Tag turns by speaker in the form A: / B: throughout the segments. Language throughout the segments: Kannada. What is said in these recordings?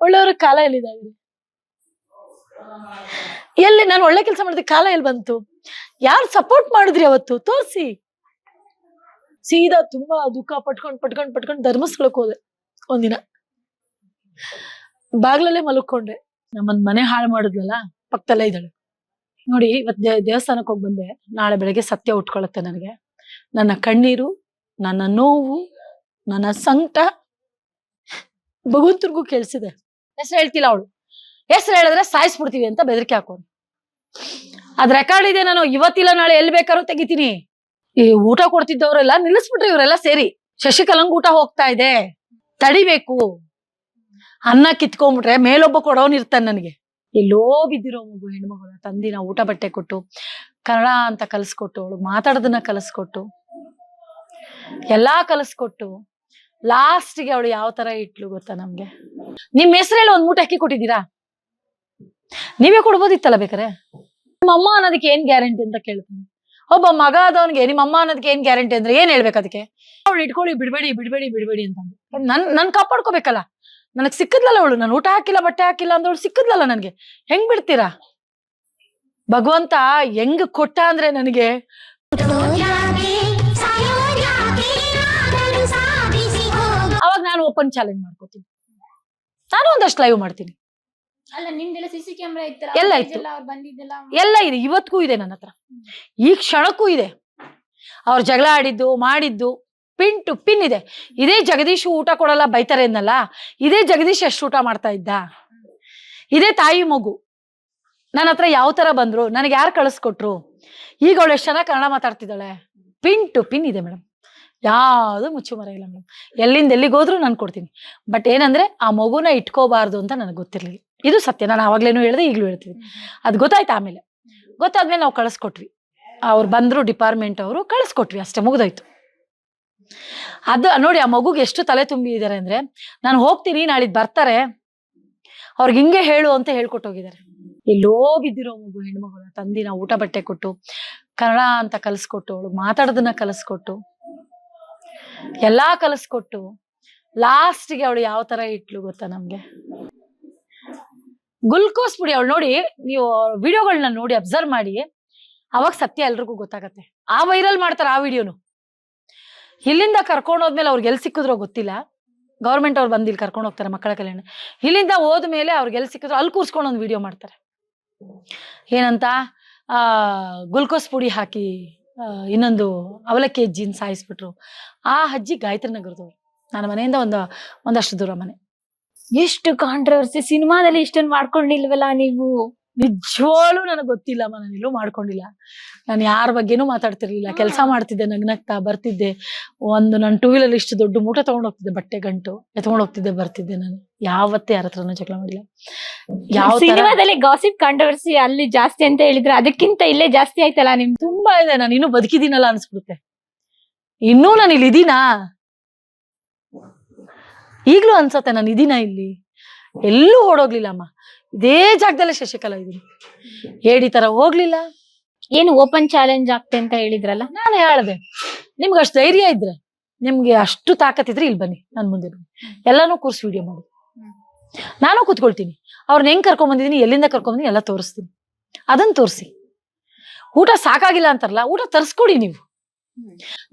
A: ಒಳ್ಳೆಯವ್ರ ಕಾಲ ಎಲ್ಲಿದ್ದಾರೆ ಎಲ್ಲಿ? ನಾನು ಒಳ್ಳೆ ಕೆಲಸ ಮಾಡಿದ ಕಾಲ ಎಲ್ಲಿ ಬಂತು? ಯಾರು ಸಪೋರ್ಟ್ ಮಾಡಿದ್ರಿ ಅವತ್ತು? ತೋರಿಸಿ. ಸೀದಾ ತುಂಬಾ ದುಃಖ ಪಟ್ಕೊಂಡ್ ಪಟ್ಕೊಂಡ್ ಪಟ್ಕೊಂಡ್ ಧರ್ಮಸ್ಥಳಕ್ಕೆ ಹೋದೆ ಒಂದಿನ. ಬಾಗ್ಲಲ್ಲೇ ಮಲ್ಕೊಂಡೆ. ನಮ್ಮನ್ ಮನೆ ಹಾಳು ಮಾಡಿದ್ಲಲ್ಲ ಪಕ್ಕದಲ್ಲೇ ಇದ್ದಾಳೆ. ನೋಡಿ, ಇವತ್ ದೇವಸ್ಥಾನಕ್ಕೆ ಹೋಗಿ ಬಂದೆ. ನಾಳೆ ಬೆಳಗ್ಗೆ ಸತ್ಯ ಉಟ್ಕೊಳತ್ತೆ ನನಗೆ. ನನ್ನ ಕಣ್ಣೀರು, ನನ್ನ ನೋವು, ನನ್ನ ಸಂಕಟ ಭಗವಂತರಿಗೂ ಕೇಳಿಸಿದೆ. ಹೆಸರು ಹೇಳ್ತಿಲ್ಲ ಅವಳು. ಹೆಸರು ಹೇಳಿದ್ರೆ ಸಾಯಿಸ್ಬಿಡ್ತೀವಿ ಅಂತ ಬೆದರಿಕೆ ಹಾಕೋನು ಅದ್ ರೆಕಾರ್ಡ್ ಇದೆ ನಾನು, ಇವತ್ತಿಲ್ಲ, ನಾಳೆ ಎಲ್ಲಿ ಬೇಕಾದ್ರೂ ತೆಗಿತೀನಿ. ಈ ಊಟ ಕೊಡ್ತಿದ್ದವರೆಲ್ಲ ನಿಲ್ಲಿಸ್ಬಿಟ್ರಿ ಇವರೆಲ್ಲ ಸೇರಿ. ಶಶಿಕಲಂಗ್ ಊಟ ಹೋಗ್ತಾ ಇದೆ. ತಡಿಬೇಕು. ಅನ್ನ ಕಿತ್ಕೊಂಡ್ಬಿಟ್ರೆ ಮೇಲೊಬ್ಬ ಕೊಡೋನ್ ಇರ್ತಾನೆ ನನಗೆ. ಎಲ್ಲೋ ಬಿದ್ದಿರೋ ಮಗು, ಹೆಣ್ಮಗಳ, ತಂದಿನ ಊಟ ಬಟ್ಟೆ ಕೊಟ್ಟು, ಕನ್ನಡ ಅಂತ ಕಲಿಸ್ಕೊಟ್ಟು ಅವಳು ಮಾತಾಡೋದನ್ನ ಕಲಿಸ್ಕೊಟ್ಟು, ಎಲ್ಲಾ ಕಲಿಸ್ಕೊಟ್ಟು ಲಾಸ್ಟ್ಗೆ ಅವಳು ಯಾವ ತರ ಇಟ್ಲು ಗೊತ್ತಾ ನಮ್ಗೆ? ನಿಮ್ ಹೆಸರಲ್ಲಿ ಒಂದ್ ಮೂಟೆ ಅಕ್ಕಿ ಕೊಟ್ಟಿದ್ದೀರಾ? ನೀವೇ ಕೊಡ್ಬೋದಿತ್ತಲ್ಲ ಬೇಕಾರೆ ನಿಮ್ಮ ಅಮ್ಮ ಅನ್ನೋದಕ್ಕೆ ಏನ್ ಗ್ಯಾರಂಟಿ ಅಂತ ಕೇಳ್ತೀನಿ. ಒಬ್ಬ ಮಗ ಆದವನ್ಗೆ ನಿಮ್ಮ ಅಮ್ಮ ಅನ್ನೋದಕ್ಕೆ ಏನ್ ಗ್ಯಾರಂಟಿ ಅಂದ್ರೆ ಏನ್ ಹೇಳ್ಬೇಕು ಅದಕ್ಕೆ? ಅವ್ಳು ಇಟ್ಕೊಳ್ಳಿ ಬಿಡ್ಬೇಡಿ ಬಿಡ್ಬೇಡಿ ಬಿಡ್ಬೇಡಿ ಅಂತ ನನ್ ನನ್ ಕಾಪಾಡ್ಕೋಬೇಕಲ್ಲ? ನನಗ್ ಸಿಕ್ಕದ್ಲಲ್ಲ ಅವಳು. ನಾನು ಊಟ ಹಾಕಿಲ್ಲ ಬಟ್ಟೆ ಹಾಕಿಲ್ಲ ಅಂದವಳು ಸಿಕ್ಕದ್ಲಲ್ಲ ನನ್ಗೆ? ಹೆಂಗ್ ಬಿಡ್ತೀರಾ? ಭಗವಂತ ಹೆಂಗ್ ಕೊಟ್ಟ ಅಂದ್ರೆ ನನಗೆ? ಅವಾಗ ನಾನು ಓಪನ್ ಚಾಲೆಂಜ್ ಮಾಡ್ಕೋತೀನಿ. ನಾನು ಒಂದಷ್ಟು ಲೈವ್ ಮಾಡ್ತೀನಿ.
B: ಅಲ್ಲ ನಿಮ್ದೆಲ್ಲ ಸಿಸಿ ಕ್ಯಾಮ್ರಾ ಇತ್ತಲ್ಲ
A: ಎಲ್ಲ ಇತ್ತು.
B: ಎಲ್ಲ ಅವ್ರು ಬಂದಿದ್ದೆಲ್ಲ
A: ಎಲ್ಲ ಇದೆ ಇವತ್ತಿಗೂ ಇದೆ ನನ್ನ ಹತ್ರ. ಈ ಕ್ಷಣಕ್ಕೂ ಇದೆ. ಅವ್ರು ಜಗಳ ಆಡಿದ್ದು ಮಾಡಿದ್ದು ಪಿನ್ ಟು ಪಿನ್ ಇದೆ. ಇದೇ ಜಗದೀಶ್ ಊಟ ಕೊಡಲ್ಲ ಬೈತಾರೆ ಅನ್ನಲ್ಲ ಇದೇ ಜಗದೀಶ್ ಎಷ್ಟು ಊಟ ಮಾಡ್ತಾ ಇದ್ದ? ಇದೇ ತಾಯಿ ಮಗು. ನನ್ನ ಹತ್ರ ಯಾವ ತರ ಬಂದ್ರು? ನನಗೆ ಯಾರು ಕಳಿಸ್ಕೊಟ್ರು? ಈಗ ಅವಳು ಎಷ್ಟು ಚೆನ್ನಾಗಿ ಕನ್ನಡ ಮಾತಾಡ್ತಿದ್ದಾಳೆ? ಪಿನ್ ಟು ಪಿನ್ ಇದೆ ಮೇಡಮ್ ಯಾವುದು ಮುಚ್ಚು ಮರ ಇಲ್ಲ ಮೇಡಮ್ ಎಲ್ಲಿಂದ ಎಲ್ಲಿಗೆ ಹೋದ್ರು ನಾನು ಕೊಡ್ತೀನಿ. ಬಟ್ ಏನಂದ್ರೆ ಆ ಮಗುನ ಇಟ್ಕೋಬಾರ್ದು ಅಂತ ನನಗೆ ಗೊತ್ತಿರಲಿಲ್ಲ. ಇದು ಸತ್ಯ. ನಾನು ಆವಾಗ್ಲೇನು ಹೇಳಿದೆ ಈಗಲೂ ಹೇಳ್ತೀನಿ. ಅದು ಗೊತ್ತಾಯ್ತು ಆಮೇಲೆ. ಗೊತ್ತಾದ್ಮೇಲೆ ನಾವು ಕಳಿಸ್ಕೊಟ್ವಿ. ಅವ್ರು ಬಂದ್ರು ಡಿಪಾರ್ಟ್ಮೆಂಟ್ ಅವರು ಕಳಿಸ್ಕೊಟ್ವಿ. ಅಷ್ಟೇ ಮುಗಿದೋಯ್ತು. ಅದು ನೋಡಿ ಆ ಮಗುಗೆ ಎಷ್ಟು ತಲೆ ತುಂಬಿ ಇದಾರೆ ಅಂದ್ರೆ ನಾನು ಹೋಗ್ತೀನಿ ನಾಳಿದ್ ಬರ್ತಾರೆ. ಅವ್ರಿಗೆ ಹಿಂಗೆ ಹೇಳು ಅಂತ ಹೇಳ್ಕೊಟ್ಟೋಗಿದ್ದಾರೆ ಎಲ್ಲೋ ಬಿದ್ದಿರೋ ಮಗು ಹೆಣ್ಮಗಳು ತಂದಿನ ಊಟ ಬಟ್ಟೆ ಕೊಟ್ಟು ಕನ್ನಡ ಅಂತ ಕಲಿಸ್ಕೊಟ್ಟು ಅವಳು ಮಾತಾಡೋದನ್ನ ಕಲಿಸ್ಕೊಟ್ಟು ಎಲ್ಲಾ ಕಲಿಸ್ಕೊಟ್ಟು ಲಾಸ್ಟ್ಗೆ ಅವಳು ಯಾವ ತರ ಇಟ್ಲು ಗೊತ್ತಾ ನಮ್ಗೆ? ಗುಲ್ಕೋಸ್ ಪುಡಿ ಅವಳು ನೋಡಿ, ನೀವು ವಿಡಿಯೋಗಳನ್ನ ನೋಡಿ ಅಬ್ಸರ್ವ್ ಮಾಡಿ. ಅವಾಗ ಸತ್ಯ ಎಲ್ರಿಗೂ ಗೊತ್ತಾಗತ್ತೆ. ಆ ವೈರಲ್ ಮಾಡ್ತಾರೆ ಆ ವಿಡಿಯೋನು. ಇಲ್ಲಿಂದ ಕರ್ಕೊಂಡು ಹೋದ್ಮೇಲೆ ಅವ್ರಿಗೆ ಎಲ್ಲಿ ಸಿಕ್ಕಿದ್ರೋ ಗೊತ್ತಿಲ್ಲ. ಗೌರ್ಮೆಂಟ್ ಅವ್ರು ಬಂದಿಲ್ಲಿ ಕರ್ಕೊಂಡು ಹೋಗ್ತಾರೆ ಮಕ್ಕಳ ಕಲ್ಯಾಣ. ಇಲ್ಲಿಂದ ಹೋದ್ಮೇಲೆ ಅವ್ರಿಗೆ ಎಲ್ಲಿ ಸಿಕ್ಕಿದ್ರು ಅಲ್ಲಿ ಕೂರ್ಸ್ಕೊಂಡು ಒಂದು ವಿಡಿಯೋ ಮಾಡ್ತಾರೆ. ಏನಂತ? ಆ, ಗುಲ್ಕೋಸ್ ಪುಡಿ ಹಾಕಿ ಇನ್ನೊಂದು ಅವಲಕ್ಕಿ ಅಜ್ಜಿನ ಸಾಯಿಸ್ಬಿಟ್ರು. ಆ ಅಜ್ಜಿ ಗಾಯತ್ರಿ ನಗರದವ್ರು. ನನ್ನ ಮನೆಯಿಂದ ಒಂದು, ಒಂದಷ್ಟು ದೂರ ಮನೆ.
B: ಎಷ್ಟು ಕಾಂಟ್ರವರ್ಸಿ ಸಿನಿಮಾದಲ್ಲಿ ಇಷ್ಟೊಂದು ಮಾಡ್ಕೊಂಡಿಲ್ವಲ್ಲ ನೀವು?
A: ನಿಜವಾಗ್ಲೂ ನನಗೆ ಗೊತ್ತಿಲ್ಲ ನಾನು ಎಲ್ಲೂ ಮಾಡ್ಕೊಂಡಿಲ್ಲ. ನಾನು ಯಾರ ಬಗ್ಗೆನೂ ಮಾತಾಡ್ತಿರ್ಲಿಲ್ಲ. ಕೆಲಸ ಮಾಡ್ತಿದ್ದೆ ನಗ್ನಗ್ತಾ ಬರ್ತಿದ್ದೆ. ಒಂದು ನನ್ನ ಟೂ ವೀಲರ್ ಇಷ್ಟು ದೊಡ್ಡ ಮೂಟ ತಗೊಂಡು ಹೋಗ್ತಿದ್ದೆ ಬಟ್ಟೆ ಗಂಟು. ಎತ್ಕೊಂಡ್ ಹೋಗ್ತಿದ್ದೆ ಬರ್ತಿದ್ದೆ ನಾನು. ಯಾವತ್ತೇ ಯಾರ ಹತ್ರನೂ ಜಗಳ ಮಾಡಿಲ್ಲ. ಯಾವ
B: ಸಿನಿಮಾದಲ್ಲಿ ಗಾಸಿಪ್ ಕಾಂಟ್ರವರ್ಸಿ ಅಲ್ಲಿ ಜಾಸ್ತಿ ಅಂತ ಹೇಳಿದ್ರೆ ಅದಕ್ಕಿಂತ ಇಲ್ಲೇ ಜಾಸ್ತಿ ಆಯ್ತಲ್ಲ ನಿಮ್?
A: ತುಂಬಾ ಇದೆ. ನಾನು ಇನ್ನೂ ಬದುಕಿದ್ದೀನಲ್ಲ ಅನ್ಸ್ಬಿಡುತ್ತೆ. ಇನ್ನೂ ನಾನು ಇಲ್ಲಿ ಇದೀನಾ? ಈಗ್ಲೂ ಅನ್ಸತ್ತೆ ನಾನು ಇದೀನಾ ಇಲ್ಲಿ? ಎಲ್ಲೂ ಓಡೋಗ್ಲಿಲ್ಲ ಅಮ್ಮ ಇದೇ ಜಾಗದಲ್ಲೇ ಶಶಿಕಲಾ ಇದೀನಿ ಹೇಳಿ ತರ ಹೋಗ್ಲಿಲ್ಲ.
B: ಏನು ಓಪನ್ ಚಾಲೆಂಜ್ ಆಗ್ತೆ ಅಂತ ಹೇಳಿದ್ರಲ್ಲ?
A: ನಾನು ಹೇಳ್ದೆ. ನಿಮ್ಗೆ ಅಷ್ಟು ಧೈರ್ಯ ಇದ್ರೆ ನಿಮ್ಗೆ ಅಷ್ಟು ತಾಕತ್ತಿದ್ರೆ ಇಲ್ಲಿ ಬನ್ನಿ ನನ್ ಮುಂದೆ ಬನ್ನಿ. ಎಲ್ಲಾನು ಕೂರ್ಸಿ ವಿಡಿಯೋ ಮಾಡಿ. ನಾನು ಕೂತ್ಕೊಳ್ತೀನಿ. ಅವ್ರನ್ನ ಹೆಂಗ್ ಕರ್ಕೊಂಡ್ ಬಂದಿದೀನಿ ಎಲ್ಲಿಂದ ಕರ್ಕೊಂಡ್ ಬಂದಿನಿ ಎಲ್ಲ ತೋರಿಸ್ತೀನಿ. ಅದನ್ನ ತೋರಿಸಿ. ಊಟ ಸಾಕಾಗಿಲ್ಲ ಅಂತಾರಲ್ಲ ಊಟ ತರ್ಸ್ಕೊಡಿ ನೀವು.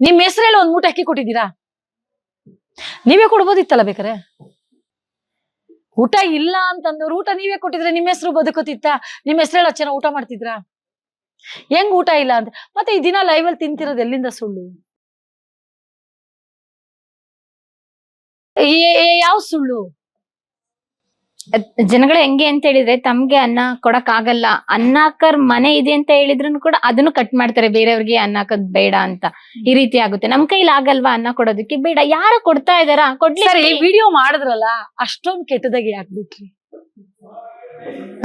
A: ನಿಮ್ ಹೆಸರಲ್ಲಿ ಒಂದ್ ಊಟ ಅಕ್ಕಿ ಕೊಟ್ಟಿದ್ದೀರಾ? ನೀವೇ ಕೊಡ್ಬೋದಿತ್ತಲ್ಲ ಬೇಕಾರೆ? ಊಟ ಇಲ್ಲ ಅಂತಂದವ್ರು ಊಟ ನೀವೇ ಕೊಟ್ಟಿದ್ರೆ ನಿಮ್ಮ ಹೆಸರು ಬದುಕೋತಿತ್ತ ನಿಮ್ಮ ಹೆಸರಲ್ಲಿ ಚೆನ್ನ ಜನ ಊಟ ಮಾಡ್ತಿದ್ರಾ? ಹೆಂಗ್ ಊಟ ಇಲ್ಲ ಅಂತ? ಮತ್ತೆ ಈ ದಿನ ಲೈವ್ ಅಲ್ಲಿ ತಿಂತಿರೋದು ಎಲ್ಲಿಂದ ಸುಳ್ಳು? ಯಾವ ಸುಳ್ಳು?
B: ಜನಗಳು ಹೆಂಗೆ ಅಂತ ಹೇಳಿದ್ರೆ ತಮ್ಗೆ ಅನ್ನ ಕೊಡಕ್ ಆಗಲ್ಲ ಅನ್ನಾಕರ್ ಮನೆ ಇದೆ ಅಂತ ಹೇಳಿದ್ರು ಕೂಡ ಅದನ್ನು ಕಟ್ ಮಾಡ್ತಾರೆ. ಬೇರೆಯವ್ರಿಗೆ ಅನ್ನ ಹಾಕೋದ್ ಬೇಡ ಅಂತ ಈ ರೀತಿ ಆಗುತ್ತೆ. ನಮ್ ಕೈಲಿ ಆಗಲ್ವಾ ಅನ್ನ ಕೊಡೋದಕ್ಕೆ? ಬೇಡ. ಯಾರು ಕೊಡ್ತಾ ಇದಾರ ಕೊಡ್ಲಿ
A: ವಿಡಿಯೋ ಮಾಡಿದ್ರಲ್ಲ ಅಷ್ಟೊಂದ್ ಕೆಟ್ಟದಾಗಿ ಹಾಕ್ಬಿಟ್ರಿ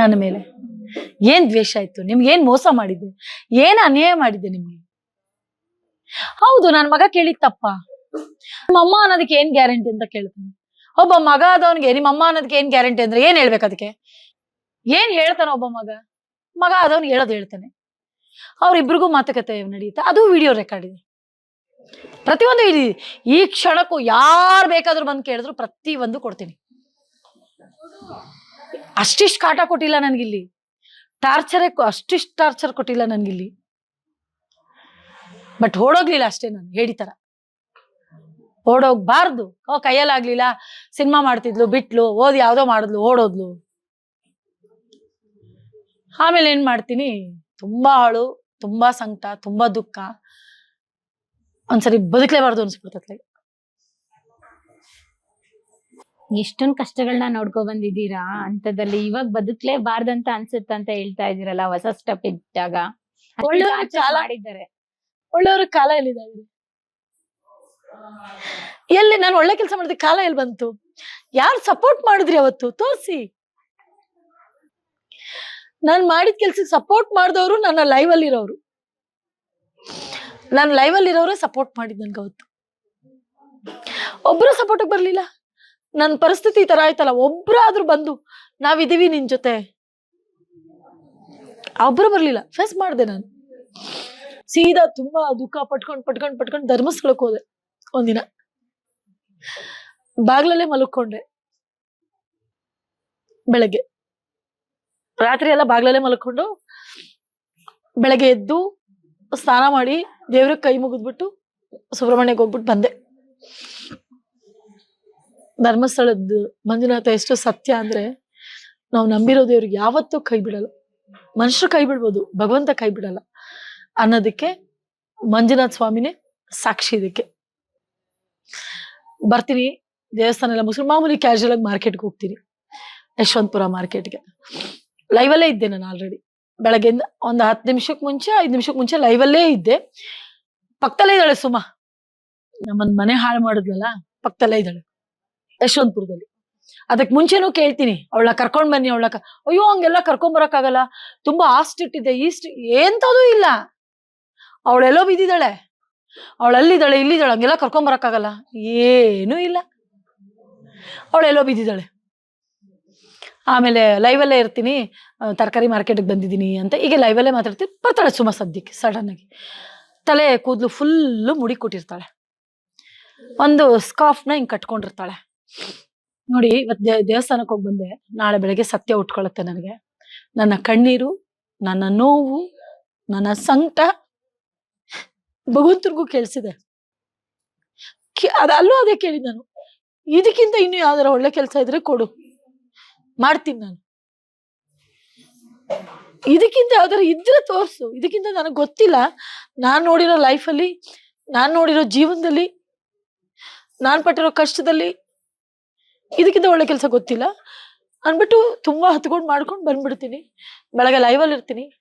A: ನನ್ನ ಮೇಲೆ. ಏನ್ ದ್ವೇಷ ಆಯ್ತು? ನಿಮ್ಗೆ ಏನ್ ಮೋಸ ಮಾಡಿದ್ದೆ? ಏನ್ ಅನ್ಯಾಯ ಮಾಡಿದ್ದೆ ನಿಮ್ಗೆ? ಹೌದು ನನ್ ಮಗ ಕೇಳಿತ್ತಪ್ಪ ನಮ್ಮಮ್ಮ ಅನ್ನೋದಕ್ಕೆ ಏನ್ ಗ್ಯಾರಂಟಿ ಅಂತ ಕೇಳ್ತಾನೆ. ಒಬ್ಬ ಮಗ ಆದವನಿಗೆ, ನಿಮ್ಮ ಅಮ್ಮ ಅನ್ನೋದಕ್ಕೆ ಏನ್ ಗ್ಯಾರಂಟಿ ಅಂದ್ರೆ ಏನ್ ಹೇಳ್ಬೇಕು ಅದಕ್ಕೆ? ಏನ್ ಹೇಳ್ತಾನೆ ಒಬ್ಬ ಮಗ? ಮಗ ಆದವನ್ ಹೇಳೋದು ಹೇಳ್ತಾನೆ. ಅವ್ರಿಬ್ರಿಗೂ ಮಾತುಕತೆ ನಡೆಯುತ್ತೆ? ಅದು ವಿಡಿಯೋ ರೆಕಾರ್ಡ್ ಇದೆ. ಪ್ರತಿಯೊಂದು ಇದೆ ಈ ಕ್ಷಣಕ್ಕೂ ಯಾರು ಬೇಕಾದ್ರೂ ಬಂದು ಕೇಳಿದ್ರು ಪ್ರತಿ ಒಂದು ಕೊಡ್ತೀನಿ. ಅಷ್ಟಿಷ್ಟು ಕಾಟ ಕೊಟ್ಟಿಲ್ಲ ನನ್ಗಿಲ್ಲಿ. ಟಾರ್ಚರೇ ಅಷ್ಟಿಷ್ಟು ಟಾರ್ಚರ್ ಕೊಟ್ಟಿಲ್ಲ ನನ್ಗಿಲ್ಲಿ. ಬಟ್ ಓಡೋಗ್ಲಿಲ್ಲ ಅಷ್ಟೇ ನಾನು, ಹೇಳಿ ತರ. ಓಡೋಗ್ಬಾರ್ದು. ಓ ಕೈಯಲ್ಲಾಗ್ಲಿಲ್ಲ. ಸಿನಿಮಾ ಮಾಡ್ತಿದ್ಲು ಬಿಟ್ಲು ಓದ್ ಯಾವ್ದೋ ಮಾಡಿದ್ಲು ಓಡೋದ್ಲು. ಆಮೇಲೆ ಏನ್ ಮಾಡ್ತೀನಿ? ತುಂಬಾ ಹಾಳು ತುಂಬಾ ಸಂಕಟ ತುಂಬಾ ದುಃಖ. ಒಂದ್ಸರಿ ಬದುಕಲೇಬಾರ್ದು ಅನ್ಸ್ಬಿಡ್ತೈತೆ
B: ಎಷ್ಟೊಂದ್ ಕಷ್ಟಗಳನ್ನ ನೋಡ್ಕೊ ಬಂದಿದ್ದೀರಾ? ಅಂತದಲ್ಲಿ ಇವಾಗ ಬದುಕ್ಲೇಬಾರ್ದಂತ ಅನ್ಸುತ್ತ ಅಂತ ಹೇಳ್ತಾ ಇದೀರಲ್ಲ ಹೊಸ ಸ್ಟೆಪ್ ಇದ್ದಾಗ.
A: ಒಳ್ಳೆಯವ್ರ ಕಾಲ ಎಲ್ಲಿದ್ದಾರೆ ಎಲ್ಲಿ ನಾನು ಒಳ್ಳೆ ಕೆಲಸ ಮಾಡಿದ ಕಾಲ ಎಲ್ಲಿ ಬಂತು? ಯಾರು ಸಪೋರ್ಟ್ ಮಾಡಿದ್ರಿ ಅವತ್ತು? ತೋರಿಸಿ. ನಾನು ಮಾಡಿದ ಕೆಲ್ಸಕ್ಕೆ ಸಪೋರ್ಟ್ ಮಾಡಿದವರು ನನ್ನ ಲೈವ್ ಅಲ್ಲಿ ಇರೋರು ನಾನು ಲೈವ್ ಅಲ್ಲಿ ಇರೋರೇ ಸಪೋರ್ಟ್ ಮಾಡಿದ್ ನನ್ಗೆ ಅವತ್ತು. ಒಬ್ರು ಸಪೋರ್ಟ್ ಬರ್ಲಿಲ್ಲ. ನನ್ನ ಪರಿಸ್ಥಿತಿ ಈ ತರ ಆಯ್ತಲ್ಲ, ಒಬ್ರಾದ್ರೂ ಬಂದು ನಾವಿದೀವಿ ನಿನ್ ಜೊತೆ. ಒಬ್ರು ಬರ್ಲಿಲ್ಲ ಫೇಸ್ ಮಾಡಿದೆ ನಾನು. ಸೀದಾ ತುಂಬಾ ದುಃಖ ಪಟ್ಕೊಂಡ್ ಪಟ್ಕೊಂಡ್ ಪಟ್ಕೊಂಡ್ ಧರ್ಮಸ್ಥಳಕ್ಕೆ ಹೋದೆ. ಒಂದಿನ. ಬಾಗ್ಲಲ್ಲೇ ಮಲ್ಕೊಂಡೆ. ಬೆಳಗ್ಗೆ. ರಾತ್ರಿ ಎಲ್ಲ ಬಾಗ್ಲಲ್ಲೇ ಮಲ್ಕೊಂಡು ಬೆಳಗ್ಗೆ ಎದ್ದು ಸ್ನಾನ ಮಾಡಿ ದೇವ್ರಿಗೆ ಕೈ ಮುಗಿದ್ಬಿಟ್ಟು ಸುಬ್ರಹ್ಮಣ್ಯಕ್ಕೆ ಹೋಗ್ಬಿಟ್ಟು ಬಂದೆ. ಧರ್ಮಸ್ಥಳದ ಮಂಜುನಾಥ ಎಷ್ಟು ಸತ್ಯ ಅಂದ್ರೆ ನಾವು ನಂಬಿರೋ ದೇವ್ರಿಗೆ ಯಾವತ್ತೂ ಕೈ ಬಿಡಲ್ಲ. ಮನುಷ್ಯರು ಕೈ ಬಿಡ್ಬೋದು, ಭಗವಂತ ಕೈ ಬಿಡಲ್ಲ ಅನ್ನೋದಕ್ಕೆ ಮಂಜುನಾಥ ಸ್ವಾಮಿನೇ ಸಾಕ್ಷಿ ಇದಕ್ಕೆ. ಬರ್ತೀನಿ. ದೇವಸ್ಥಾನ ಎಲ್ಲ ಮುಗಿಸ್ಕೊಂಡು ಮಾಮೂಲಿ ಕ್ಯಾಶುವಲ್ ಆಗಿ ಮಾರ್ಕೆಟ್ಗೆ ಹೋಗ್ತೀನಿ. ಯಶವಂತಪುರ ಮಾರ್ಕೆಟ್ಗೆ ಲೈವಲ್ಲೇ ಇದ್ದೆ ನಾನು ಆಲ್ರೆಡಿ ಬೆಳಗ್ಗೆಯಿಂದ ಒಂದು ಹತ್ತು ನಿಮಿಷಕ್ಕೆ ಮುಂಚೆ, ಐದು ನಿಮಿಷಕ್ಕೆ ಮುಂಚೆ ಲೈವಲ್ಲೇ ಇದ್ದೆ. ಪಕ್ಕದಲ್ಲೇ ಇದ್ದಾಳೆ ಸುಮಾ. ನಮ್ಮನ್ ಮನೆ ಹಾಳು ಮಾಡಿದ್ಲಲ್ಲ ಪಕ್ಕದಲ್ಲೇ ಇದ್ದಾಳೆ. ಯಶವಂತಪುರದಲ್ಲಿ. ಅದಕ್ಕೆ ಮುಂಚೆನೂ ಕೇಳ್ತೀನಿ. ಅವಳ ಕರ್ಕೊಂಡ್ ಬನ್ನಿ ಅವಳ ಅಯ್ಯೋ, ಹಂಗೆಲ್ಲ ಕರ್ಕೊಂಡ್ ಬರಕ್ಕಾಗಲ್ಲ. ತುಂಬಾ ಆಸ್ಟ್ ಇಟ್ಟಿದ್ದೆ ಈಸ್ಟ್ ಎಂತದೂ ಇಲ್ಲ. ಅವಳೆಲ್ಲೋ ಬಿದ್ದಿದ್ದಾಳೆ. ಅವಳು ಅಲ್ಲಿದ್ದಾಳೆ ಇಲ್ಲಿದ್ದಾಳೆ, ಹಂಗೆಲ್ಲ ಕರ್ಕೊಂಡ್ ಬರಕ್ಕಾಗಲ್ಲ. ಏನೂ ಇಲ್ಲ. ಅವಳು ಎಲ್ಲೋ ಬಿದ್ದಿದ್ದಾಳೆ. ಆಮೇಲೆ ಲೈವಲ್ಲೇ ಇರ್ತೀನಿ. ತರಕಾರಿ ಮಾರ್ಕೆಟಿಗೆ ಬಂದಿದ್ದೀನಿ ಅಂತ ಈಗ ಲೈವಲ್ಲೇ ಮಾತಾಡ್ತೀನಿ. ಬರ್ತಾಳೆ ಸುಮ್ಮ ಸದ್ಯಕ್ಕೆ ಸಡನ್ನಾಗಿ ತಲೆ ಕೂದಲು ಫುಲ್ಲು ಮುಡಿ ಕೊಟ್ಟಿರ್ತಾಳೆ. ಒಂದು ಸ್ಕಾಫ್ನ ಹಿಂಗೆ ಕಟ್ಕೊಂಡಿರ್ತಾಳೆ. ನೋಡಿ ಇವತ್ತು ದೇವಸ್ಥಾನಕ್ಕೆ ಹೋಗಿ ಬಂದೆ. ನಾಳೆ ಬೆಳಗ್ಗೆ ಸತ್ಯ ಉಟ್ಕೊಳ್ಳುತ್ತೆ ನನಗೆ. ನನ್ನ ಕಣ್ಣೀರು, ನನ್ನ ನೋವು, ನನ್ನ ಸಂಕಟ ಭಗವಂತರಿಗೂ ಕೇಳಿಸಿದೆ. ಅದಲ್ಲೂ ಅದೇ ಕೇಳಿದ್ ನಾನು. ಇದಕ್ಕಿಂತ ಇನ್ನು ಯಾವ್ದಾರ ಒಳ್ಳೆ ಕೆಲಸ ಇದ್ರೆ ಕೊಡು. ಮಾಡ್ತೀನಿ ನಾನು. ಇದಕ್ಕಿಂತ ಯಾವ್ದಾರ ಇದ್ರೆ ತೋರ್ಸು. ಇದಕ್ಕಿಂತ ನನಗೆ ಗೊತ್ತಿಲ್ಲ. ನಾನ್ ನೋಡಿರೋ ಲೈಫಲ್ಲಿ, ನಾನ್ ನೋಡಿರೋ ಜೀವನದಲ್ಲಿ, ನಾನ್ ಪಟ್ಟಿರೋ ಕಷ್ಟದಲ್ಲಿ ಇದಕ್ಕಿಂತ ಒಳ್ಳೆ ಕೆಲಸ ಗೊತ್ತಿಲ್ಲ. ಅಂದ್ಬಿಟ್ಟು ತುಂಬಾ ಹತ್ಕೊಂಡು ಮಾಡ್ಕೊಂಡು ಬಂದ್ಬಿಡ್ತೀನಿ. ಬೆಳಗ್ಗೆ ಲೈವಲ್ಲಿ ಇರ್ತೀನಿ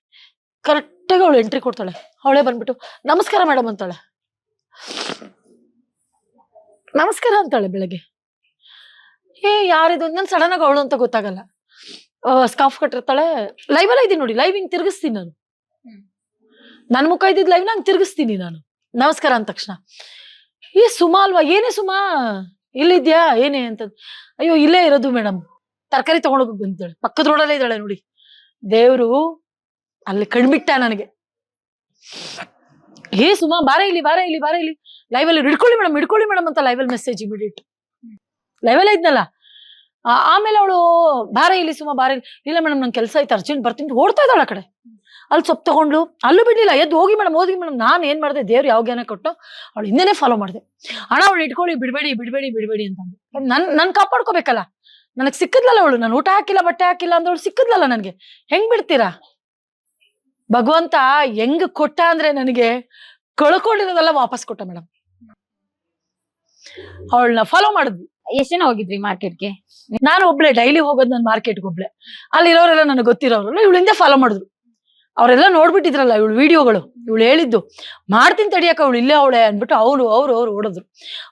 A: ಕರೆಕ್ಟಾಗಿ ಅವಳು ಎಂಟ್ರಿ ಕೊಡ್ತಾಳೆ. ಅವಳೇ ಬಂದ್ಬಿಟ್ಟು, ನಮಸ್ಕಾರ ಮೇಡಮ್ ಅಂತಾಳೆ. ನಮಸ್ಕಾರ ಅಂತಾಳೆ ಬೆಳಗ್ಗೆ. ಏ, ಯಾರಿದು? ನನ್ ಸಡನ್ ಆಗಿ ಅವಳು ಅಂತ ಗೊತ್ತಾಗಲ್ಲ. ಸ್ಕಾಫ್ ಕಟ್ಟಿರ್ತಾಳೆ. ಲೈವ್ ಅಲ್ಲ ಇದೀನಿ ನೋಡಿ ಲೈವ್ ಹಿಂಗ್ ತಿರ್ಗಿಸ್ತೀನಿ ನಾನು.
B: ನನ್ನ
A: ನನ್ ಮುಖ ಇದ್ದಿದ್ ಲೈವ್ ನಂಗೆ ತಿರ್ಗಿಸ್ತೀನಿ ನಾನು. ನಮಸ್ಕಾರ ಅಂದ ತಕ್ಷಣ. ಏ, ಸುಮಾ ಅಲ್ವಾ? ಏನೇ ಸುಮಾ? ಇಲ್ಲಿದ್ಯಾ? ಏನೇ? ಅಂತ ಅಯ್ಯೋ, ಇಲ್ಲೇ ಇರೋದು ಮೇಡಮ್ ತರಕಾರಿ ತಗೊಂಡೋಗಿ ಬಂದಿದ್ದಾಳೆ. ಪಕ್ಕದ ರೋಡಲ್ಲೇ ಇದ್ದಾಳೆ ನೋಡಿ. ದೇವ್ರು ಅಲ್ಲಿ ಕಣ್ಬಿಟ್ಟ ನನಗೆ. ಏ ಸುಮಾ, ಬಾರ ಇಲ್ಲಿ ಬಾರ ಇಲ್ಲಿ ಬಾರ ಇಲ್ಲಿ. ಲೈವಲ್ಲಿ ಹಿಡ್ಕೊಳ್ಳಿ ಮೇಡಮ್ ಹಿಡ್ಕೊಳ್ಳಿ ಮೇಡಮ್ ಅಂತ ಲೈವಲ್ಲಿ ಮೆಸೇಜ್ ಇಮಿಡಿಯೇಟ್ ಲೈವಲ್ಲೇ ಇದ್ನಲ್ಲ? ಆಮೇಲೆ ಅವಳು, ಬಾರ ಇಲ್ಲಿ ಸುಮ್ಮ ಬಾರ ಇಲ್ಲಿ. ಇಲ್ಲ ಮೇಡಮ್ ನನ್ ಕೆಲಸ ಐತೆ ಅರ್ಜೆಂಟ್ ಬರ್ತೀನಿ ಓಡ್ತಾ ಇದ್ದಾಳ ಕಡೆ. ಅಲ್ಲಿ ಸೊಪ್ಪು ತಗೊಂಡ್ಲು ಅಲ್ಲೂ ಬಿಡ್ಲಿಲ್ಲ, ಎದ್ದು ಹೋಗಿ ಮೇಡಮ್ ಹೋಗಿ ಮೇಡಮ್ ನಾನು ಏನ್ ಮಾಡಿದೆ, ದೇವ್ರು ಯಾವ ಜ್ಞಾನ ಕೊಟ್ಟು ಅವಳು ಹಿಂದೆನೆ ಫಾಲೋ ಮಾಡಿದೆ. ಅಣ್ಣ ಅವಳು ಇಟ್ಕೊಳ್ಳಿ, ಬಿಡ್ಬೇಡಿ ಬಿಡ್ಬೇಡಿ ಬಿಡ್ಬೇಡಿ ಅಂತ ನನ್ ನನ್ ಕಾಪಾಡ್ಕೋಬೇಕಲ್ಲ? ನನಗೆ ಸಿಕ್ಕದ್ಲಲ್ಲ ಅವಳು, ನಾನು ಊಟ ಹಾಕಿಲ್ಲ, ಬಟ್ಟೆ ಹಾಕಿಲ್ಲ ಅಂದವಳು ಸಿಕ್ಕದ್ಲಲ್ಲ ನನಗೆ. ಹೆಂಗ್ ಬಿಡ್ತೀರಾ? ಭಗವಂತ ಹೆಂಗ್ ಕೊಟ್ಟ ಅಂದ್ರೆ ನನಗೆ ಕಳ್ಕೊಂಡಿರೋದೆಲ್ಲ ವಾಪಸ್ ಕೊಟ್ಟ ಮೇಡಮ್ ಅವಳನ್ನ ಫಾಲೋ ಮಾಡಿದ್ವಿ.
B: ಎಷ್ಟ್ ಜನ ಹೋಗಿದ್ರಿ ಮಾರ್ಕೆಟ್ಗೆ
A: ನಾನು ಒಬ್ಳೆ ಡೈಲಿ ಹೋಗೋದು ನಾನು ಮಾರ್ಕೆಟ್ಗೆ ಒಬ್ಳೆ. ಅಲ್ಲಿರೋರೆಲ್ಲ ನನಗೆ ಗೊತ್ತಿರೋರೆಲ್ಲ ಇವಳಿಂದ ಫಾಲೋ ಮಾಡಿದ್ರು. ಅವರೆಲ್ಲ ನೋಡ್ಬಿಟ್ಟಿದ್ರಲ್ಲ ಇವಳು ವಿಡಿಯೋಗಳು ಇವಳು ಹೇಳಿದ್ದು. ಮಾಡ್ತೀನಿ ತಡಿಯಾಕ ಅವಳು ಇಲ್ಲೇ ಅವಳೆ ಅಂದ್ಬಿಟ್ಟು ಅವ್ರು ಅವ್ರು ಅವ್ರು ಓಡೋದ್ರು.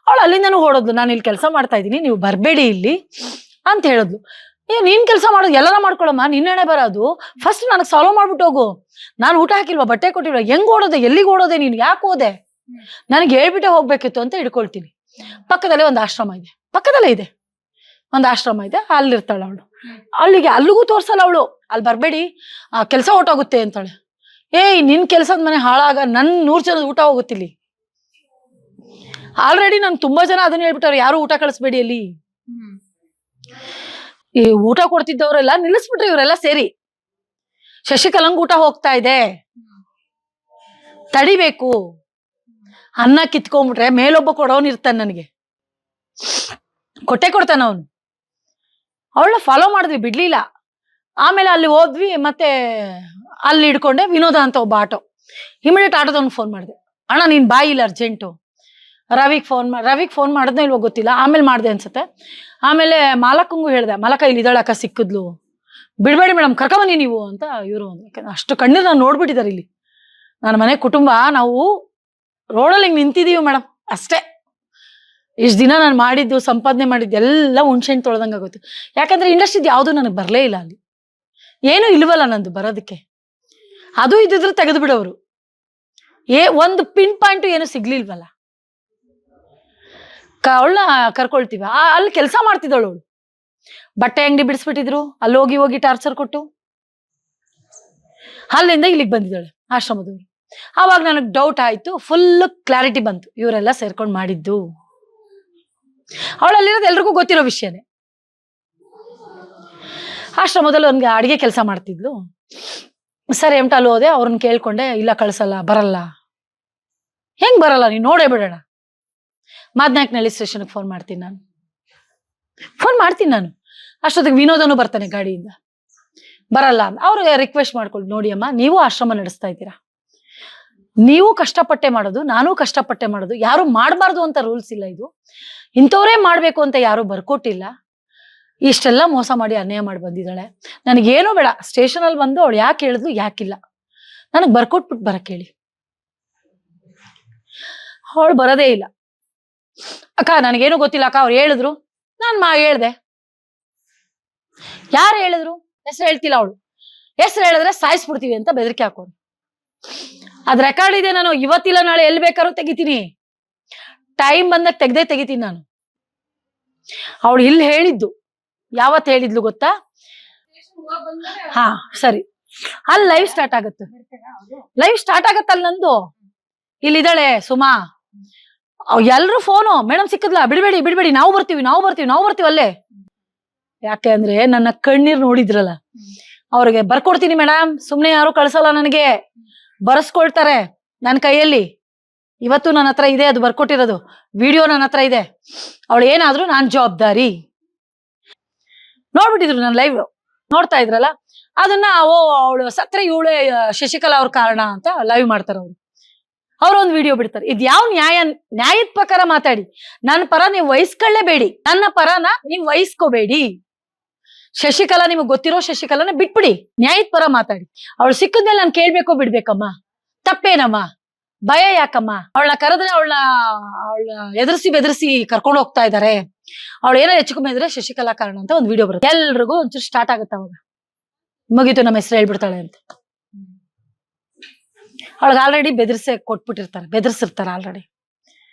A: ಅವಳು ಅಲ್ಲಿಂದನೂ ಓಡೋದ್ಲು ನಾನು ಇಲ್ಲಿ ಕೆಲಸ ಮಾಡ್ತಾ ಇದ್ದೀನಿ ನೀವು ಬರಬೇಡಿ ಇಲ್ಲಿ ಅಂತ ಹೇಳಿದ್ಲು. ಏ, ನೀನ್ ಕೆಲಸ ಮಾಡೋದು ಎಲ್ಲರ ಮಾಡ್ಕೊಳಮ್ಮ. ನಿನ್ನೆಣೆ ಬರೋದು. ಫಸ್ಟ್ ನನಗೆ ಸಾಲ್ವ್ ಮಾಡ್ಬಿಟ್ಟು ಹೋಗು. ನಾನು ಊಟ ಹಾಕಿಲ್ವಾ? ಬಟ್ಟೆ ಕೊಟ್ಟಿಲ್ವಾ? ಹೆಂಗ್ ಓಡೋದೆ? ಎಲ್ಲಿಗೆ ಓಡೋದೆ ನೀನು? ಯಾಕೆ ಹೋದೆ ನನಗೆ ಹೇಳ್ಬಿಟ್ಟೆ ಹೋಗ್ಬೇಕಿತ್ತು ಅಂತ ಇಡ್ಕೊಳ್ತೀನಿ ಪಕ್ಕದಲ್ಲೇ ಒಂದು ಆಶ್ರಮ ಇದೆ. ಪಕ್ಕದಲ್ಲೇ ಇದೆ. ಒಂದು ಆಶ್ರಮ ಇದೆ. ಅಲ್ಲಿರ್ತಾಳೆ ಅವಳು. ಅಲ್ಲಿಗೆ ಅಲ್ಲಿಗೂ ತೋರ್ಸಲ್ಲ ಅವಳು. ಅಲ್ಲಿ ಬರಬೇಡಿ. ಆ, ಕೆಲಸ ಹೊಟ್ಟೋಗುತ್ತೆ ಅಂತಾಳೆ. ಏಯ್, ನಿನ್ ಕೆಲಸದ ಮನೆ ಹಾಳಾಗ ನನ್ ನೂರ್ ಜನದ ಊಟ ಹೋಗುತ್ತಿಲ್ಲಿ. ಆಲ್ರೆಡಿ ನನ್ ತುಂಬಾ ಜನ ಅದನ್ನ ಹೇಳ್ಬಿಟ್ಟವ್ರೆ, ಯಾರು ಊಟ ಕಳಿಸ್ಬೇಡಿ ಅಲ್ಲಿ? ಈ ಊಟ ಕೊಡ್ತಿದ್ದವರೆಲ್ಲ ನಿಲ್ಲಿಸ್ಬಿಟ್ರಿ ಇವರೆಲ್ಲ ಸೇರಿ. ಶಶಿಕಲಂಗ್ ಊಟ ಹೋಗ್ತಾ ಇದೆ. ತಡಿಬೇಕು. ಅನ್ನ ಕಿತ್ಕೊಂಡ್ಬಿಟ್ರೆ ಮೇಲೊಬ್ಬ ಕೊಡೋನ್ ಇರ್ತಾನೆ ನನಗೆ. ಕೊಟ್ಟೆ ಕೊಡ್ತಾನ ಅವನು. ಅವಳನ್ನ ಫಾಲೋ ಮಾಡಿದ್ವಿ, ಬಿಡ್ಲಿಲ್ಲ. ಆಮೇಲೆ ಅಲ್ಲಿ ಹೋದ್ವಿ, ಮತ್ತೆ ಅಲ್ಲಿ ಇಡ್ಕೊಂಡೆ ವಿನೋದ ಅಂತ ಒಬ್ಬ ಆಟೋ. ಇಮಿಡಿಯೇಟ್ ಆಟೋದವ್ನು ಫೋನ್ ಮಾಡಿದೆ. ಅಣ್ಣ, ನೀನ್ ಬಾಯಿಲ್ಲ ಅರ್ಜೆಂಟು ರವಿಗ್ ಫೋನ್ ಮಾಡಿ ರವಿಗೆ ಫೋನ್ ಮಾಡಿದ್ನೋ ಇಲ್ವೋ ಗೊತ್ತಿಲ್ಲ. ಆಮೇಲೆ ಮಾಡಿದೆ ಅನ್ಸುತ್ತೆ. ಆಮೇಲೆ ಮಾಲಕಂಗೂ ಹೇಳ್ದೆ, ಮಾಲಕ ಇಲ್ಲಿ ಇದ್ದಾಳಕ್ಕ ಸಿಕ್ಕಿದ್ಲು. ಬಿಡಬೇಡಿ ಮೇಡಮ್ ಕರ್ಕೊಂಬನ್ನಿ ನೀವು ಅಂತ ಇವರು ಅಷ್ಟು ಕಣ್ಣೀರು ನಾನು ನೋಡ್ಬಿಟ್ಟಿದ್ದಾರೆ ಇಲ್ಲಿ. ನನ್ನ ಮನೆ ಕುಟುಂಬ, ನಾವು ರೋಡಲ್ಲಿ ಹಿಂಗೆ ನಿಂತಿದ್ದೀವಿ ಮೇಡಮ್ ಅಷ್ಟೇ. ಇಷ್ಟು ದಿನ ನಾನು ಮಾಡಿದ್ದು, ಸಂಪಾದನೆ ಮಾಡಿದ್ದು, ಎಲ್ಲ ಹುಣ್ಸೆಣ್ಣು ತೊಳೆದಂಗೆ ಆಗುತ್ತೆ ಯಾಕಂದ್ರೆ ಇಂಡಸ್ಟ್ರಿದು ಯಾವುದು ನನಗೆ ಬರಲೇ ಇಲ್ಲ ಅಲ್ಲಿ. ಏನೂ ಇಲ್ವಲ್ಲ ನಂದು ಬರೋದಕ್ಕೆ. ಅದು ಇದ್ದಿದ್ರೆ ತೆಗೆದು ಬಿಡೋರು ಏ, ಒಂದು ಪಿನ್ ಪಾಯಿಂಟು ಏನು ಸಿಗ್ಲಿಲ್ವಲ್ಲ. ಅವಳನ್ನ ಕರ್ಕೊಳ್ತೀವಿ. ಅಲ್ಲಿ ಕೆಲಸ ಮಾಡ್ತಿದ್ದಳು ಅವಳು. ಬಟ್ಟೆ ಅಂಗಡಿ ಬಿಡಿಸ್ಬಿಟ್ಟಿದ್ರು. ಅಲ್ಲಿ ಹೋಗಿ ಹೋಗಿ ಟಾರ್ಚರ್ ಕೊಟ್ಟು. ಅಲ್ಲಿಂದ ಇಲ್ಲಿಗೆ ಬಂದಿದ್ದಾಳೆ ಆಶ್ರಮದವರು. ಆವಾಗ ನನಗೆ ಡೌಟ್ ಆಯ್ತು. ಫುಲ್ ಕ್ಲಾರಿಟಿ ಬಂತು. ಇವರೆಲ್ಲ ಸೇರ್ಕೊಂಡು ಮಾಡಿದ್ದು. ಅವಳಲ್ಲಿರೋದು ಎಲ್ರಿಗೂ ಗೊತ್ತಿರೋ ವಿಷಯನೇ. ಆಶ್ರಮದಲ್ಲಿ ಅವ್ನಿಗೆ ಅಡಿಗೆ ಕೆಲಸ ಮಾಡ್ತಿದ್ಲು. ಸರ್ ಎಂಟಲ್ಲಿ ಹೋದೆ. ಅವ್ರನ್ನ ಕೇಳ್ಕೊಂಡೆ, ಇಲ್ಲ ಕಳ್ಸಲ್ಲ, ಬರಲ್ಲ. ಹೆಂಗ್ ಬರಲ್ಲ? ನೀನು ನೋಡೇ ಬಿಡೋಣ ಮಾದ್ನಾಯಕ್ನಳ್ಳಿ ಸ್ಟೇಷನ್ಗೆ ಫೋನ್ ಮಾಡ್ತೀನಿ ನಾನು. ಫೋನ್ ಮಾಡ್ತೀನಿ ನಾನು. ಅಷ್ಟೊತ್ತಿಗೆ ವಿನೋದನು ಬರ್ತಾನೆ ಗಾಡಿಯಿಂದ. ಬರಲ್ಲ ಅಂತ ಅವ್ರು ರಿಕ್ವೆಸ್ಟ್ ಮಾಡ್ಕೊಳ್ಳಿ ನೋಡಿ ಅಮ್ಮ, ನೀವು ಆಶ್ರಮ ನಡೆಸ್ತಾ ಇದ್ದೀರಾ? ನೀವು ಕಷ್ಟಪಟ್ಟೆ ಮಾಡೋದು, ನಾನು ಕಷ್ಟಪಟ್ಟೆ ಮಾಡೋದು, ಯಾರು ಮಾಡಬಾರ್ದು ಅಂತ ರೂಲ್ಸ್ ಇಲ್ಲ ಇದು. ಇಂಥವರೇ ಮಾಡಬೇಕು ಅಂತ ಯಾರು ಬರ್ಕೊಟ್ಟಿಲ್ಲ. ಇಷ್ಟೆಲ್ಲ ಮೋಸ ಮಾಡಿ ಅನ್ಯಾಯ ಮಾಡಿ ಬಂದಿದ್ದಾಳೆ. ನನಗೇನು ಬೇಡ. ಸ್ಟೇಷನಲ್ಲಿ ಬಂದು ಅವಳು ಯಾಕೆ ಹೇಳಿದ್ಲು, ಯಾಕಿಲ್ಲ. ನನಗೆ ಬರ್ಕೊಟ್ಬಿಟ್ಟು ಬರಕ್ಕೇಳಿ ಅವಳು ಬರೋದೇ ಇಲ್ಲ. ಅಕ್ಕ, ನನಗೇನು ಗೊತ್ತಿಲ್ಲ ಅಕ್ಕ, ಅವ್ರು ಹೇಳಿದ್ರು. ನಾನ್ ಮಾ, ಹೇಳ್ದೆ. ಯಾರು ಹೇಳಿದ್ರು? ಹೆಸರು ಹೇಳ್ತಿಲ್ಲ ಅವಳು. ಹೆಸರು ಹೇಳಿದ್ರೆ ಸಾಯಿಸ್ಬಿಡ್ತೀವಿ ಅಂತ ಬೆದರಿಕೆ ಹಾಕೋರು. ಅದ್ ರೆಕಾರ್ಡ್ ಇದೆ ನಾನು, ಇವತ್ತಿಲ್ಲ, ನಾಳೆ ಎಲ್ಲಿ ಬೇಕಾದ್ರೂ ತೆಗಿತೀನಿ. ಟೈಮ್ ಬಂದಾಗ ತೆಗ್ದೇ ತೆಗಿತೀನಿ ನಾನು. ಅವಳು ಇಲ್ಲಿ ಹೇಳಿದ್ದು. ಯಾವತ್ ಹೇಳಿದ್ಲು ಗೊತ್ತಾ? ಹಾ, ಸರಿ. ಅಲ್ಲಿ ಲೈವ್ ಸ್ಟಾರ್ಟ್ ಆಗುತ್ತೆ. ಲೈವ್ ಸ್ಟಾರ್ಟ್ ಆಗತ್ತಲ್ಲ ನಂದು? ಇಲ್ಲಿದ್ದಾಳೆ ಸುಮಾ. ಎಲ್ರು ಫೋನು ಮೇಡಮ್ ಸಿಕ್ಕದ್ಲ? ಬಿಡ್ಬೇಡಿ ಬಿಡ್ಬೇಡಿ, ನಾವು ಬರ್ತೀವಿ ನಾವು ಬರ್ತೀವಿ ನಾವು ಬರ್ತೀವಿ ಅಲ್ಲೇ. ಯಾಕೆ ಅಂದ್ರೆ ನನ್ನ ಕಣ್ಣೀರ್ ನೋಡಿದ್ರಲ್ಲ. ಅವ್ರಿಗೆ, ಬರ್ಕೊಡ್ತೀನಿ ಮೇಡಮ್ ಸುಮ್ನೆ ಯಾರು ಕಳ್ಸಲ್ಲ ನನಗೆ. ಬರೆಸ್ಕೊಳ್ತಾರೆ ನನ್ನ ಕೈಯಲ್ಲಿ. ಇವತ್ತು ನನ್ನ ಹತ್ರ ಇದೆ, ಅದು ಬರ್ಕೊಟ್ಟಿರೋದು. ವಿಡಿಯೋ ನನ್ನ ಹತ್ರ ಇದೆ. ಅವಳು, ಏನಾದ್ರೂ ನಾನ್ ಜವಾಬ್ದಾರಿ. ನೋಡ್ಬಿಟ್ಟಿದ್ರು ನನ್ನ ಲೈವ್ ನೋಡ್ತಾ ಇದ್ರಲ್ಲ. ಅದನ್ನ, ಓ, ಅವಳು ಸತ್ರ ಇವಳೆ ಶಶಿಕಲಾ ಅವ್ರ ಕಾರಣ ಅಂತ ಲೈವ್ ಮಾಡ್ತಾರೆ ಅವ್ರು ಅವ್ರು ಒಂದು ವಿಡಿಯೋ ಬಿಡ್ತಾರೆ. ಇದ್ ಯಾವ ನ್ಯಾಯ, ನ್ಯಾಯದ ಪ್ರಕಾರ ಮಾತಾಡಿ. ನನ್ನ ಪರ ನೀವು ವಹಿಸ್ಕೊಳ್ಳೇಬೇಡಿ ನನ್ನ ಪರನ ನೀವು ವಹಿಸ್ಕೋಬೇಡಿ. ಶಶಿಕಲಾ ನಿಮಗೆ ಗೊತ್ತಿರೋ ಶಶಿಕಲಾನ ಬಿಟ್ಬಿಡಿ. ನ್ಯಾಯದ ಪರ ಮಾತಾಡಿ. ಅವಳು ಸಿಕ್ಕಿದ್ಮೇಲೆ ನಾನು ಕೇಳ್ಬೇಕೋ ಬಿಡ್ಬೇಕಮ್ಮ? ತಪ್ಪೇನಮ್ಮ? ಭಯ ಯಾಕಮ್ಮ? ಅವಳನ್ನ ಕರೆದ್ರೆ ಅವಳನ್ನ ಅವಳ ಎದುರಿಸಿ ಬೆದರಿಸಿ ಕರ್ಕೊಂಡು ಹೋಗ್ತಾ ಇದಾರೆ. ಅವಳು ಏನೋ ಹೆಚ್ಚು ಕಮ್ಮಿ ಶಶಿಕಲಾ ಕಾರಣ ಅಂತ ಒಂದು ವಿಡಿಯೋ ಬರುತ್ತೆ. ಎಲ್ರಿಗೂ ಒಂಚೂರು ಸ್ಟಾರ್ಟ್ ಆಗುತ್ತೆ ಅವಾಗ. ಮುಗೀತು, ನಮ್ಮ ಹೆಸರು ಹೇಳ್ಬಿಡ್ತಾಳೆ ಅಂತ. ಅವಳಿಗೆ ಆಲ್ರೆಡಿ ಬೆದರಿಸೆ ಕೊಟ್ಬಿಟ್ಟಿರ್ತಾರೆ ಬೆದರ್ಸಿರ್ತಾರೆ ಆಲ್ರೆಡಿ